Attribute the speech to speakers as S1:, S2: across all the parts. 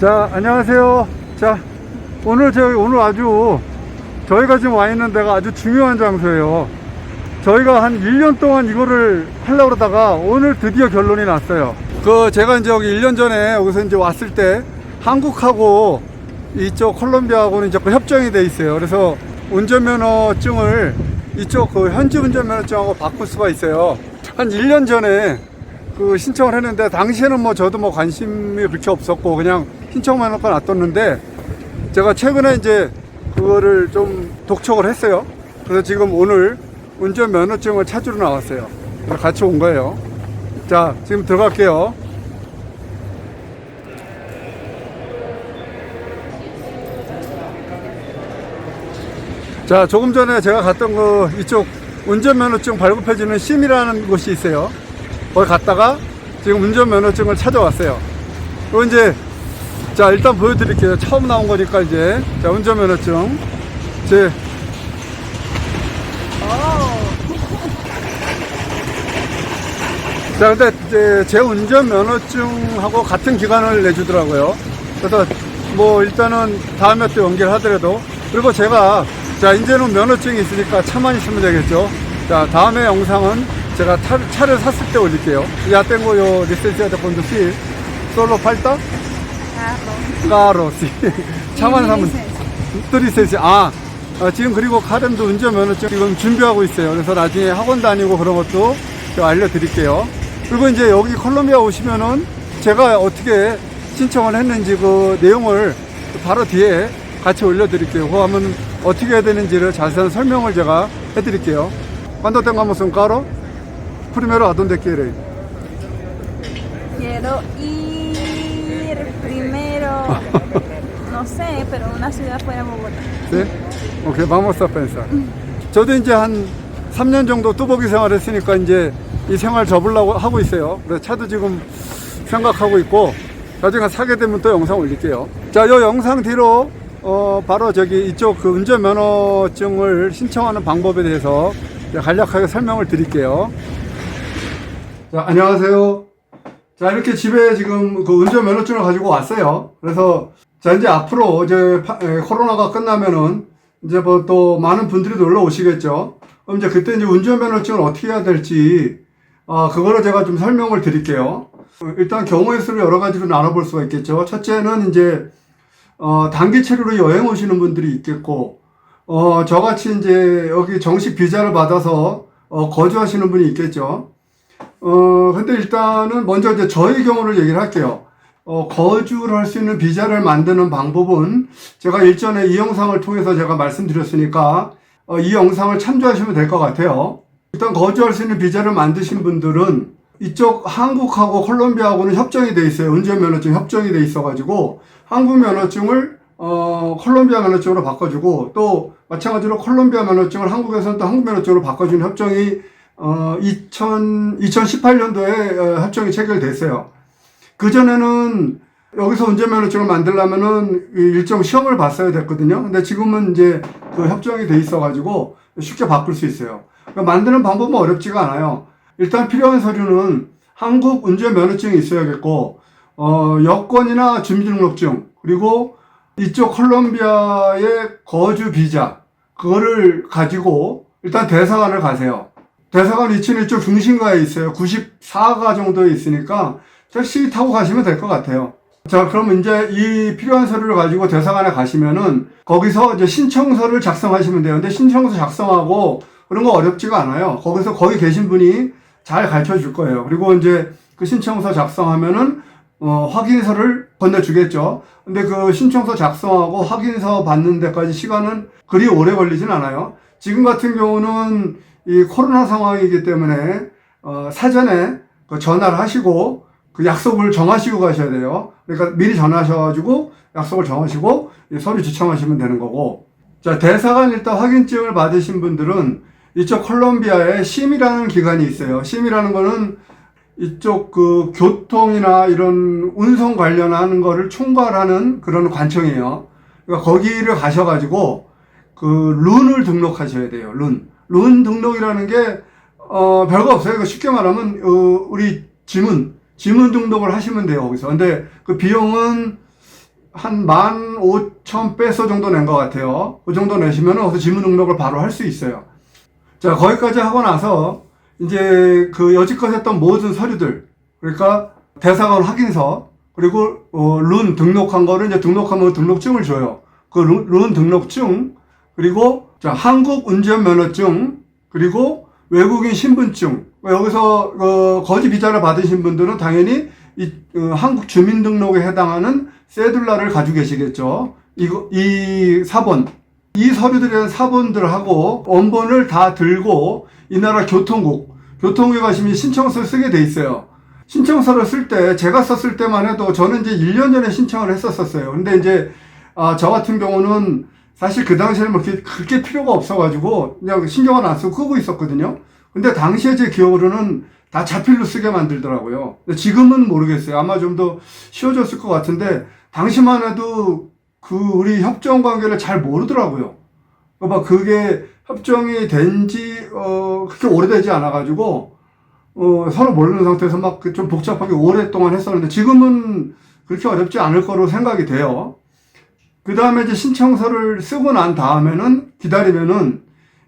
S1: 자, 안녕하세요. 자, 오늘 저희 오늘 아주 저희가 지금 와 있는 데가 아주 중요한 장소예요. 저희가 한 1년 동안 이거를 하려고 그러다가 오늘 드디어 결론이 났어요. 그 제가 이제 여기 1년 전에 여기서 이제 왔을 때 한국하고 이쪽 콜롬비아하고는 이제 그 협정이 돼 있어요. 그래서 운전면허증을 이쪽 그 현지 운전면허증하고 바꿀 수가 있어요. 한 1년 전에 그 신청을 했는데 당시에는 뭐 저도 뭐 관심이 그렇게 없었고 그냥 신청만 해놓고 놔뒀는데 제가 최근에 이제 그거를 좀 독촉을 했어요. 그래서 지금 오늘 운전 면허증을 찾으러 나왔어요. 같이 온 거예요. 자, 지금 들어갈게요. 자, 조금 전에 제가 갔던 그 이쪽 운전면허증 발급해주는 심이라는 곳이 있어요. 거기 갔다가 지금 운전면허증을 찾아왔어요. 그리고 이제 자 일단 보여드릴게요. 처음 나온 거니까 이제 자 운전면허증 제 자, 근데 이제 제 운전면허증하고 같은 기간을 내주더라고요. 그래서 뭐 일단은 다음에 또 연결하더라도 그리고 제가 자 이제는 면허증이 있으니까 차만 있으면 되겠죠. 자 다음에 영상은 제가 차, 차를 샀을 때 올릴게요. Ya tengo yo licencia de conducir solo falta carro sí. 차만 사면 뜨리세지 아 어, 지금 그리고 카덴도 운전면허증 지금 준비하고 있어요. 그래서 나중에 학원 다니고 그런 것도 알려드릴게요. 그리고 이제 여기 콜롬비아 오시면은 제가 어떻게 신청을 했는지 그 내용을 바로 뒤에 같이 올려드릴게요. 그거 하면 어떻게 해야 되는지를 자세한 설명을 제가 해드릴게요. Tengamos un carro, primero a dónde quiere ir?
S2: Quiero ir primero, no sé, pero una ciudad fuera de Bogotá.
S1: 네? 오케이, vamos a pensar. 저도 이제 한 3년 정도 뚜벅이 생활 했으니까 이제 이 생활 접으려고 하고 있어요. 그래서 차도 지금 생각하고 있고, 나중에 사게 되면 또 영상 올릴게요. 자, 요 영상 뒤로, 어, 바로 저기 이쪽 그 운전면허증을 신청하는 방법에 대해서 간략하게 설명을 드릴게요. 자, 안녕하세요. 자, 이렇게 집에 지금 그 운전 면허증을 가지고 왔어요. 그래서, 자, 이제 앞으로 이제 파- 에, 코로나가 끝나면은 이제 뭐 또 많은 분들이 놀러 오시겠죠. 그럼 이제 그때 이제 운전 면허증을 어떻게 해야 될지, 아, 그거를 제가 좀 설명을 드릴게요. 어, 일단 경우의 수를 여러 가지로 나눠볼 수가 있겠죠. 첫째는 이제, 어, 단기 체류로 여행 오시는 분들이 있겠고, 어, 저같이 이제 여기 정식 비자를 받아서, 어, 거주하시는 분이 있겠죠. 어, 근데 일단은 먼저 이제 저희 경우를 얘기를 할게요. 어, 거주를 할 수 있는 비자를 만드는 방법은 제가 일전에 이 영상을 통해서 제가 말씀드렸으니까 어, 이 영상을 참조하시면 될 것 같아요. 일단 거주할 수 있는 비자를 만드신 분들은 이쪽 한국하고 콜롬비아하고는 협정이 돼 있어요. 운전 면허증 협정이 돼 있어가지고 한국 면허증을 어, 콜롬비아 면허증으로 바꿔주고 또 마찬가지로 콜롬비아 면허증을 한국에서는 또 한국 면허증으로 바꿔주는 협정이 어, 2000, 2018년도에 어, 협정이 체결됐어요. 그전에는 여기서 운전면허증을 만들려면은 이 일정 시험을 봤어야 됐거든요. 근데 지금은 이제 그 협정이 돼 있어가지고 쉽게 바꿀 수 있어요. 그러니까 만드는 방법은 어렵지가 않아요. 일단 필요한 서류는 한국 운전면허증이 있어야겠고, 어, 여권이나 주민등록증, 그리고 이쪽 콜롬비아의 거주 비자, 그거를 가지고 일단 대사관을 가세요. 대사관 위치는 이쪽 중심가에 있어요. 94가 정도에 있으니까 택시 타고 가시면 될 것 같아요. 자, 그럼 이제 이 필요한 서류를 가지고 대사관에 가시면은 거기서 이제 신청서를 작성하시면 돼요. 근데 신청서 작성하고 그런 거 어렵지가 않아요. 거기서 거기 계신 분이 잘 가르쳐 줄 거예요. 그리고 이제 그 신청서 작성하면은 어, 확인서를 건네주겠죠. 근데 그 신청서 작성하고 확인서 받는 데까지 시간은 그리 오래 걸리진 않아요. 지금 같은 경우는 이 코로나 상황이기 때문에 어, 사전에 그 전화를 하시고 그 약속을 정하시고 가셔야 돼요. 그러니까 미리 전화하셔가지고 약속을 정하시고 이 서류 지청하시면 되는 거고. 자, 대사관 일단 확인증을 받으신 분들은 이쪽 콜롬비아에 심이라는 기관이 있어요. 심이라는 거는 이쪽 그 교통이나 이런 운송 관련하는 거를 총괄하는 그런 관청이에요. 그러니까 거기를 가셔가지고 그 룬을 등록하셔야 돼요. 룬. 룬 등록이라는 게 어, 별거 없어요. 그 쉽게 말하면 어, 우리 지문 지문 등록을 하시면 돼요. 거기서. 근데 그 비용은 한 15,000페소 정도 낸 것 같아요. 그 정도 내시면 거기서 지문 등록을 바로 할 수 있어요. 자, 거기까지 하고 나서 이제 그 여지껏 했던 모든 서류들, 그러니까 대사관 확인서, 그리고 어, 룬 등록한 거를 이제 등록하면 등록증을 줘요. 그 룬, 룬 등록증, 그리고 자, 한국 운전면허증, 그리고 외국인 신분증. 여기서 어, 거지 비자를 받으신 분들은 당연히 이 어, 한국 주민등록에 해당하는 세둘라를 가지고 계시겠죠. 이거 이 사본 이 서류들에 사본들하고 원본을 다 들고 이 나라 교통국 교통국에 가시면 신청서를 쓰게 돼 있어요. 신청서를 쓸 때 제가 썼을 때만 해도 저는 이제 1년 전에 신청을 했었었어요. 근데 이제 아, 저 같은 경우는 사실 그 당시에는 뭐 그렇게, 그렇게 필요가 없어가지고 그냥 신경을 안 쓰고 끄고 있었거든요. 근데 당시에 제 기억으로는 다 자필로 쓰게 만들더라고요. 지금은 모르겠어요. 아마 좀 더 쉬워졌을 것 같은데 당시만 해도 그 우리 협정 관계를 잘 모르더라고요. 막 그게 협정이 된지 어 그렇게 오래되지 않아 가지고 어 서로 모르는 상태에서 막 좀 복잡하게 오랫동안 했었는데 지금은 그렇게 어렵지 않을 거로 생각이 돼요. 그 다음에 이제 신청서를 쓰고 난 다음에는 기다리면은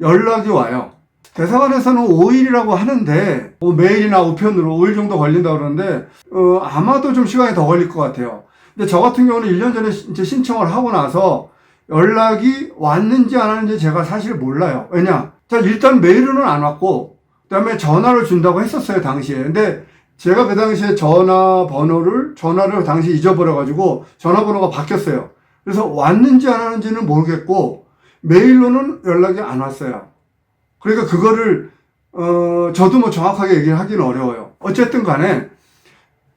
S1: 연락이 와요. 대사관에서는 5일이라고 하는데 뭐 메일이나 우편으로 5일 정도 걸린다 그러는데 어, 아마도 좀 시간이 더 걸릴 것 같아요. 근데 저 같은 경우는 1년 전에 시- 이제 신청을 하고 나서 연락이 왔는지 안 왔는지 제가 사실 몰라요. 왜냐? 자, 일단 메일은 안 왔고 그다음에 전화를 준다고 했었어요, 당시에. 근데 제가 그 당시에 전화 번호를 전화를 당시 잊어버려 가지고 전화번호가 바뀌었어요. 그래서 왔는지 안 왔는지는 모르겠고 메일로는 연락이 안 왔어요. 그러니까 그거를 어 저도 뭐 정확하게 얘기를 하기는 어려워요. 어쨌든 간에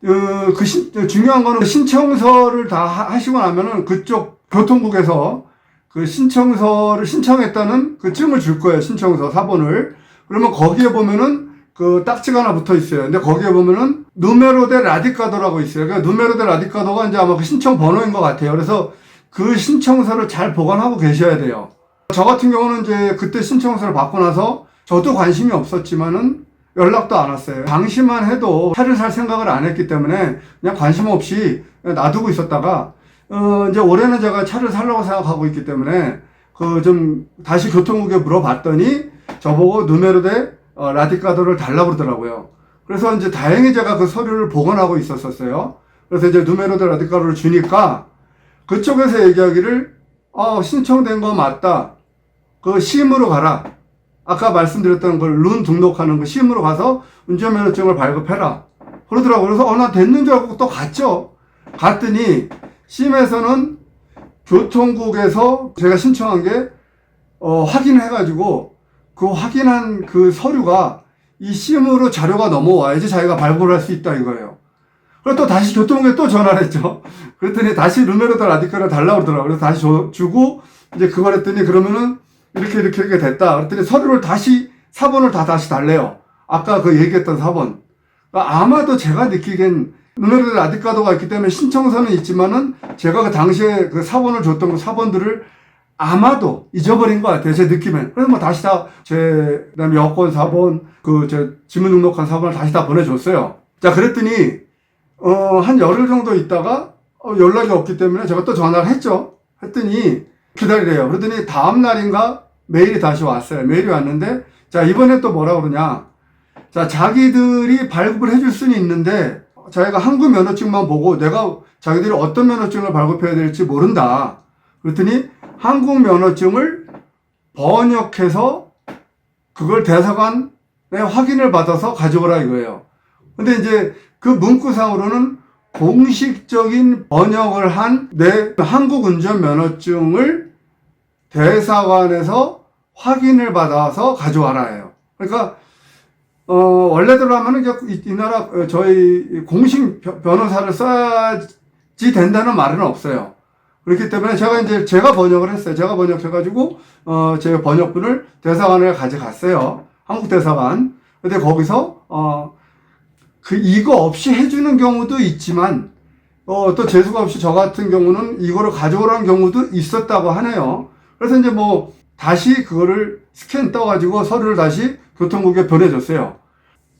S1: 어, 그 신- 중요한 거는 신청서를 다 하- 하시고 나면은 그쪽 교통국에서 그 신청서를 신청했다는 그 증을 줄 거예요. 신청서 사본을. 그러면 거기에 보면은 그 딱지가 하나 붙어 있어요. 근데 거기에 보면은 누메로 데 라디카도라고 있어요. 그러니까 누메로 데 라디카도가 이제 아마 그 신청 번호인 것 같아요. 그래서 그 신청서를 잘 보관하고 계셔야 돼요. 저 같은 경우는 이제 그때 신청서를 받고 나서 저도 관심이 없었지만은 연락도 안 왔어요. 당시만 해도 차를 살 생각을 안 했기 때문에 그냥 관심 없이 놔두고 있었다가 어 이제 올해는 제가 차를 살려고 생각하고 있기 때문에 그 좀 다시 교통국에 물어봤더니 저보고 누메로데 어, 라디카도를 달라고 그러더라고요. 그래서 이제 다행히 제가 그 서류를 보관하고 있었었어요. 그래서 이제 누메로데 라디카도를 주니까 그쪽에서 얘기하기를 어 신청된 거 맞다. 그 심으로 가라. 아까 말씀드렸던 걸 룬 등록하는 그 심으로 가서 운전면허증을 발급해라. 그러더라고요. 그래서 어, 나 됐는 줄 알고 또 갔죠. 갔더니 심에서는 교통국에서 제가 신청한 게 어, 확인해가지고 그 확인한 그 서류가 이 심으로 자료가 넘어와야지 자기가 발급을 할 수 있다 이거예요. 그래서 또 다시 교통국에 또 전화를 했죠. 그랬더니 다시 루메로다 라디카를 달라고 그러더라고요. 그래서 다시 줘- 주고 이제 그걸 했더니 그러면은 이렇게 이렇게 이렇게 됐다. 그랬더니 서류를 다시 사본을 다 다시 달래요. 아까 그 얘기했던 사본. 그러니까 아마도 제가 느끼기엔 누메로드 라디카도가 있기 때문에 신청서는 있지만은 제가 그 당시에 그 사본을 줬던 그 사본들을 아마도 잊어버린 것 같아요. 제 느낌엔. 그래서 뭐 다시 다, 제, 그 다음에 여권 사본, 그, 제, 지문 등록한 사본을 다시 다 보내줬어요. 자, 그랬더니, 어, 한 열흘 정도 있다가, 어, 연락이 없기 때문에 제가 또 전화를 했죠. 했더니, 기다리래요. 그랬더니 다음 날인가 메일이 다시 왔어요. 메일이 왔는데, 자, 이번에 또 뭐라 그러냐. 자, 자기들이 발급을 해줄 수는 있는데, 자기가 한국 면허증만 보고 내가 자기들이 어떤 면허증을 발급해야 될지 모른다. 그랬더니 한국 면허증을 번역해서 그걸 대사관에 확인을 받아서 가져오라 이거예요. 근데 이제 그 문구상으로는 공식적인 번역을 한 내 한국 운전 면허증을 대사관에서 확인을 받아서 가져와라예요. 그러니까 어, 원래대로 하면은 이, 이 나라 어, 저희 공식 변- 변호사를 써야지 된다는 말은 없어요. 그렇기 때문에 제가 이제 제가 번역을 했어요. 제가 번역해가지고 어, 제 번역본을 대사관에 가져갔어요. 한국 대사관. 근데 거기서 어, 그 이거 없이 해주는 경우도 있지만 어, 또 재수가 없이 저 같은 경우는 이거를 가져오라는 경우도 있었다고 하네요. 그래서 이제 뭐 다시 그거를 스캔 떠가지고 서류를 다시 교통국에 보내줬어요.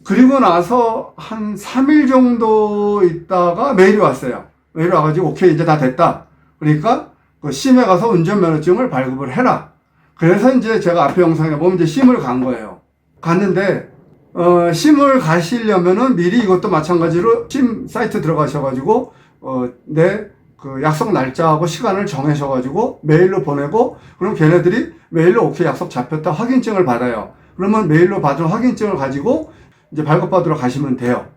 S1: 그리고 나서 한 3일 정도 있다가 메일이 왔어요. 메일이 와가지고 오케이 이제 다 됐다. 그러니까 그 심에 가서 운전면허증을 발급을 해라. 그래서 이제 제가 앞에 영상에 보면 이제 심을 간 거예요. 갔는데 어, 심을 가시려면은 미리 이것도 마찬가지로 심 사이트 들어가셔가지고 어, 내 그 약속 날짜하고 시간을 정하셔가지고 메일로 보내고 그럼 걔네들이 메일로 오케이 약속 잡혔다 확인증을 받아요. 그러면 메일로 받은 확인증을 가지고 이제 발급받으러 가시면 돼요.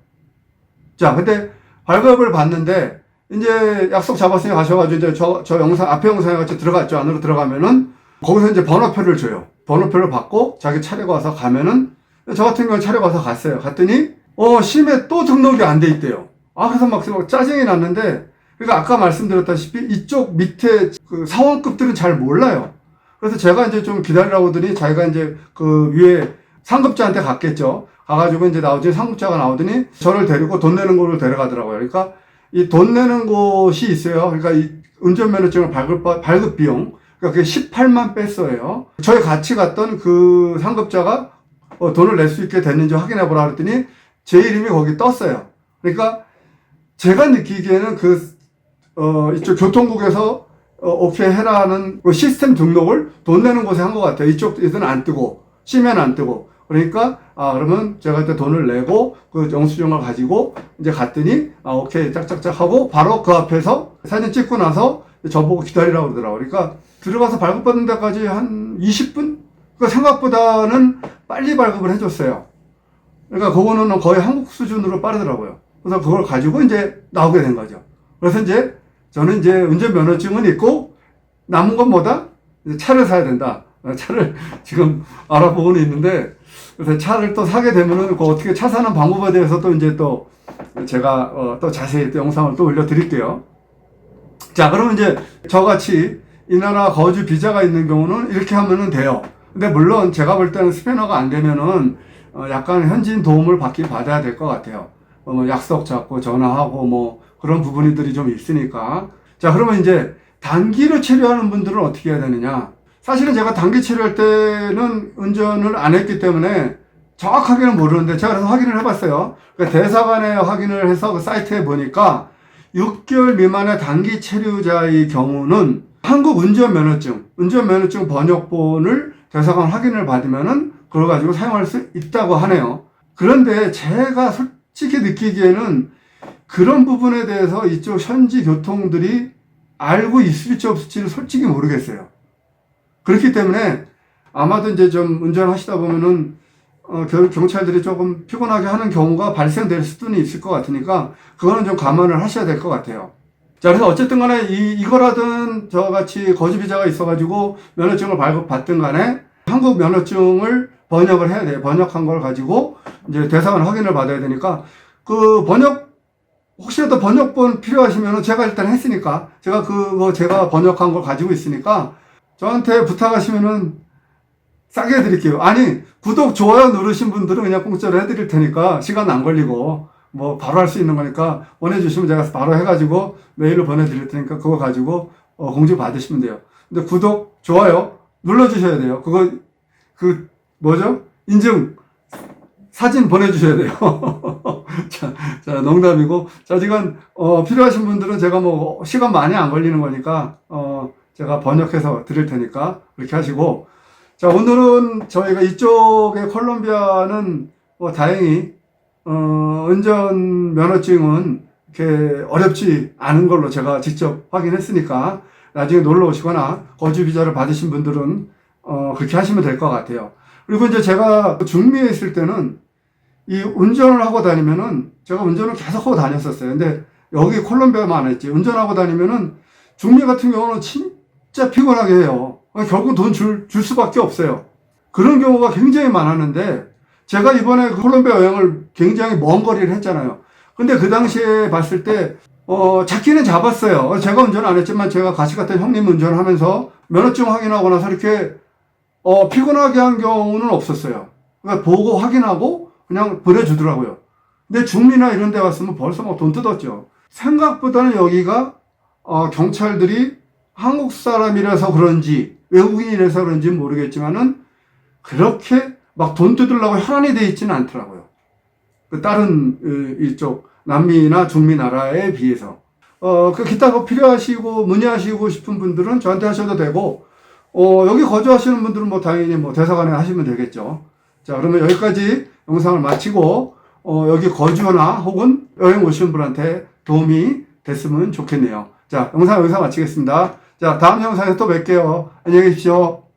S1: 자, 근데 발급을 받는데 이제 약속 잡았으니 가셔가지고 이제 저, 저 영상, 앞에 영상에 같이 들어갔죠. 안으로 들어가면은 거기서 이제 번호표를 줘요. 번호표를 받고 자기 차례가 와서 가면은 저 같은 경우는 차례가 와서 갔어요. 갔더니 어, 심에 또 등록이 안 돼 있대요. 아, 그래서 막, 막 짜증이 났는데 그러니까 아까 말씀드렸다시피 이쪽 밑에 그 사원급들은 잘 몰라요. 그래서 제가 이제 좀 기다리라고 하더니 자기가 이제 그 위에 상급자한테 갔겠죠. 가가지고 이제 나오더니 상급자가 나오더니 저를 데리고 돈 내는 곳을 데려가더라고요. 그러니까 이 돈 내는 곳이 있어요. 그러니까 이 운전면허증을 발급, 발급 비용. 그러니까 그게 18만 페소예요. 저희 같이 갔던 그 상급자가 어, 돈을 낼 수 있게 됐는지 확인해 보라 그랬더니 제 이름이 거기 떴어요. 그러니까 제가 느끼기에는 그, 어, 이쪽 교통국에서 어, 오케이 해라는 그 시스템 등록을 돈 내는 곳에 한 것 같아요. 이쪽에서는 안 뜨고, 심에는 안 뜨고. 그러니까, 아, 그러면 제가 그때 돈을 내고, 그 영수증을 가지고, 이제 갔더니, 아, 오케이, 짝짝짝 하고, 바로 그 앞에서 사진 찍고 나서 저보고 기다리라고 그러더라고요. 그러니까, 들어가서 발급받는 데까지 한 20분? 그 생각보다는 빨리 발급을 해줬어요. 그러니까 그거는 거의 한국 수준으로 빠르더라고요. 그래서 그걸 가지고 이제 나오게 된 거죠. 그래서 이제 저는 이제 운전면허증은 있고 남은 건 뭐다? 차를 사야 된다. 차를 지금 알아보고는 있는데 그래서 차를 또 사게 되면은 그 어떻게 차 사는 방법에 대해서 또 이제 또 제가 어, 또 자세히 또 영상을 또 올려드릴게요. 자, 그러면 이제 저같이 이 나라 거주 비자가 있는 경우는 이렇게 하면은 돼요. 근데 물론 제가 볼 때는 스페너가 안 되면은 어, 약간 현지인 도움을 받긴 받아야 될 것 같아요. 어, 뭐 약속 잡고 전화하고 뭐 그런 부분들이 좀 있으니까. 자, 그러면 이제 단기로 체류하는 분들은 어떻게 해야 되느냐? 사실은 제가 단기 체류할 때는 운전을 안 했기 때문에 정확하게는 모르는데 제가 그래서 확인을 해봤어요. 그러니까 대사관에 확인을 해서 그 사이트에 보니까 6개월 미만의 단기 체류자의 경우는 한국 운전면허증, 운전면허증 번역본을 대사관 확인을 받으면은 그걸 가지고 사용할 수 있다고 하네요. 그런데 제가 솔직히 느끼기에는 그런 부분에 대해서 이쪽 현지 교통들이 알고 있을지 없을지는 솔직히 모르겠어요. 그렇기 때문에 아마도 이제 좀 운전하시다 보면은 어, 겨- 경찰들이 조금 피곤하게 하는 경우가 발생될 수도 있을 것 같으니까 그거는 좀 감안을 하셔야 될 것 같아요. 자, 그래서 어쨌든 간에 이, 이거라든 저같이 거주 비자가 있어가지고 면허증을 발급받든 간에 한국 면허증을 번역을 해야 돼요. 번역한 걸 가지고 이제 대사관 확인을 받아야 되니까 그 번역 혹시라도 번역본 필요하시면 제가 일단 했으니까 제가 그거 제가 번역한 걸 가지고 있으니까 저한테 부탁하시면은 싸게 해드릴게요. 아니 구독 좋아요 누르신 분들은 그냥 공짜로 해드릴 테니까 시간 안 걸리고 뭐 바로 할 수 있는 거니까 보내주시면 제가 바로 해가지고 메일로 보내드릴 테니까 그거 가지고 어, 공지 받으시면 돼요. 근데 구독 좋아요 눌러주셔야 돼요. 그거 그 뭐죠 인증 사진 보내주셔야 돼요. 자, 자, 농담이고. 자, 지금, 어, 필요하신 분들은 제가 뭐, 시간 많이 안 걸리는 거니까, 어, 제가 번역해서 드릴 테니까, 그렇게 하시고. 자, 오늘은 저희가 이쪽의 콜롬비아는, 뭐, 다행히, 어, 운전 면허증은 이렇게 어렵지 않은 걸로 제가 직접 확인했으니까, 나중에 놀러 오시거나, 거주 비자를 받으신 분들은, 어, 그렇게 하시면 될 것 같아요. 그리고 이제 제가 중미에 있을 때는, 이 운전을 하고 다니면은 제가 운전을 계속 하고 다녔었어요. 근데 여기 콜롬비아만 했지. 운전하고 다니면은 중미 같은 경우는 진짜 피곤하게 해요. 결국 돈 줄, 줄 수밖에 없어요. 그런 경우가 굉장히 많았는데 제가 이번에 그 콜롬비아 여행을 굉장히 먼 거리를 했잖아요. 근데 그 당시에 봤을 때, 어, 잡기는 잡았어요. 제가 운전 안 했지만 제가 같이 갔던 형님 운전을 하면서 면허증 확인하고 나서 이렇게, 어, 피곤하게 한 경우는 없었어요. 그러니까 보고 확인하고 그냥 보내주더라고요. 근데 중미나 이런 데 갔으면 벌써 막 돈 뜯었죠. 생각보다는 여기가 어, 경찰들이 한국 사람이라서 그런지 외국인이라서 그런지 모르겠지만은 그렇게 막 돈 뜯으려고 혈안이 돼 있지는 않더라고요. 그 다른 어, 이쪽 남미나 중미 나라에 비해서. 어, 그 기타 뭐 필요하시고 문의하시고 싶은 분들은 저한테 하셔도 되고, 어, 여기 거주하시는 분들은 뭐 당연히 뭐 대사관에 하시면 되겠죠. 자, 그러면 여기까지 영상을 마치고, 어, 여기 거주나 혹은 여행 오시는 분한테 도움이 됐으면 좋겠네요. 자, 영상 여기서 마치겠습니다. 자, 다음 영상에서 또 뵐게요. 안녕히 계십시오.